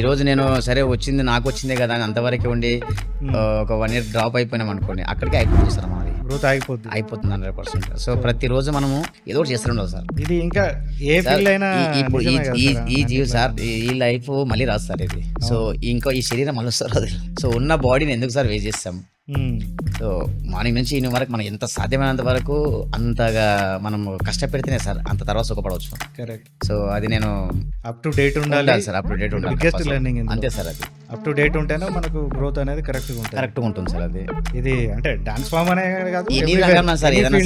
ఈ రోజు నేను సరే వచ్చింది నాకు వచ్చిందే కదా అని అంతవరకే ఉండి ఒక వన్ ఇయర్ డ్రాప్ అయిపోయినాం అనుకోండి అక్కడికే అయిపోతుంది సార్ మనది గ్రోత్ ఆగిపోద్ది. అయిపోతుంది హండ్రెడ్ పర్సెంట్. సో ప్రతిరోజు మనము ఏదో ఒకటి చేస్తుండదు సార్. ఇది ఇంకా ఏ ఫీల్డ్ అయినా ఈ- ఇప్పుడు ఈ జీవి సార్ ఈ- లైఫ్ మళ్ళీ రాదు సార్ ఇది. సో ఇంకో ఈ శరీరం మళ్ళీ వస్తారు అది సో ఉన్న బాడీని ఎందుకు సార్ వేస్ట్ చేస్తాం? సో మార్నింగ్ నుంచి ఈయన వరకు మనం ఎంత సాధ్యమైనంత వరకు అంతగా మనం కష్టపెడితేనే సార్ అంత తర్వాత సుఖపడవచ్చు. కరెక్ట్. సో అది నేను అప్ టు డేట్ ఉండాలి. సార్ అప్పుడు డేట్ ఉండాలి. అంతే సార్ అది. అప్ టు డేట్ ఉంటేనే మనకు గ్రోత్ అనేది కరెక్ట్గా ఉంటుంది. కరెక్ట్గా ఉంటుంది సార్ అది. ఇది అంటే డాన్స్ ఫామ్ అనే కాదు సార్ ఏదైనా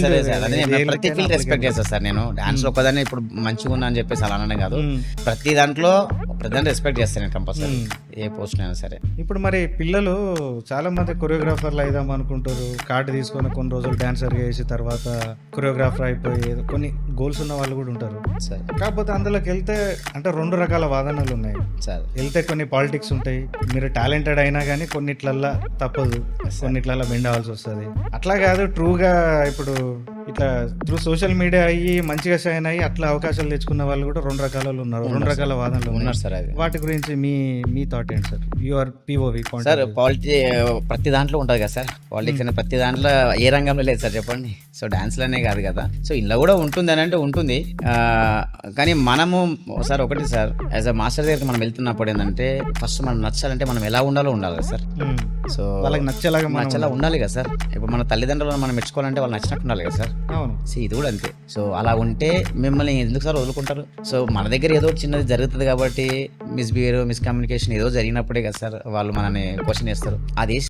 అదే ప్రతి ఫీల్డ్ రెస్పెక్ట్ చేస్తాను సార్ నేను. డాన్స్లో ఒక్కదాన్ని ఇప్పుడు మంచిగా ఉన్నా అని చెప్పేసి అలా అనడం కాదు. ఉమ్. ప్రతి దాంట్లో ప్రతి రెస్పెక్ట్ చేస్తాను నేను కంపల్సరీ. ఏ పోస్ట్ అయినా సరే. ఇప్పుడు మరి పిల్లలు చాలా మంది కొరియోగ్రాఫర్లు అయిదాం అనుకుంటారు. కార్డు తీసుకొని కొన్ని రోజులు డాన్సర్ చేసి తర్వాత కొరియోగ్రాఫర్ అయిపోయి కొన్ని గోల్స్ ఉన్న వాళ్ళు కూడా ఉంటారు. సార్. కాకపోతే అందులోకి వెళ్తే అంటే రెండు రకాల వాదనలు ఉన్నాయి. సార్. వెళ్తే కొన్ని పాలిటిక్స్ ఉంటాయి. మీరు టాలెంటెడ్ అయినా కానీ కొన్నిట్లల్లా తప్పదు. కొన్నిట్లల్లా బెండ్ అవ్వాల్సి వస్తుంది. అట్లా కాదు ట్రూగా ఇప్పుడు ఇట్లా త్రూ సోషల్ మీడియా అయ్యి మంచిగా షైన్ అయ్యి అట్లా అవకాశాలు తెచ్చుకున్న వాళ్ళు కూడా రెండు రకాల ఉన్నారు. రెండు రకాల వాదనలు ఉన్నారు సార్ అది. వాటి గురించి మీ మీ థాట్ ఏంటి sir? Your POV sir polity ప్రతి దాంట్లో ఉంటుంది కదా సార్. పాలిటిక్స్ అనేది ప్రతి దాంట్లో ఏ రంగంలో లేదు సార్ చెప్పండి. సో డాన్స్లోనే కాదు కదా. సో ఇంట్లో కూడా ఉంటుంది అని అంటే ఉంటుంది. కానీ మనము సార్ ఒకటి సార్ యాజ్ అ మాస్టర్ దగ్గరికి మనం వెళ్తున్నప్పుడు ఏంటంటే ఫస్ట్ మనం నచ్చాలంటే మనం ఎలా ఉండాలో ఉండాలి కదా సార్. సో వాళ్ళకి నచ్చేలాగా నచ్చేలా ఉండాలి. కదా సార్. ఇప్పుడు మన తల్లిదండ్రులను మనం మెచ్చుకోవాలంటే వాళ్ళు నచ్చినట్టు ఉండాలి కదా సార్. అవును. సో ఇది కూడా అంతే. సో అలా ఉంటే మిమ్మల్ని ఎందుకు సార్ వదులుకుంటారు? సో మన దగ్గర ఏదో చిన్నది జరుగుతుంది కాబట్టి మిస్బిహేవ్ మిస్కమ్యూనికేషన్ ఏదో జరిగినప్పుడే కదా సార్ వాళ్ళు మనని క్వశ్చన్ చేస్తారు. అది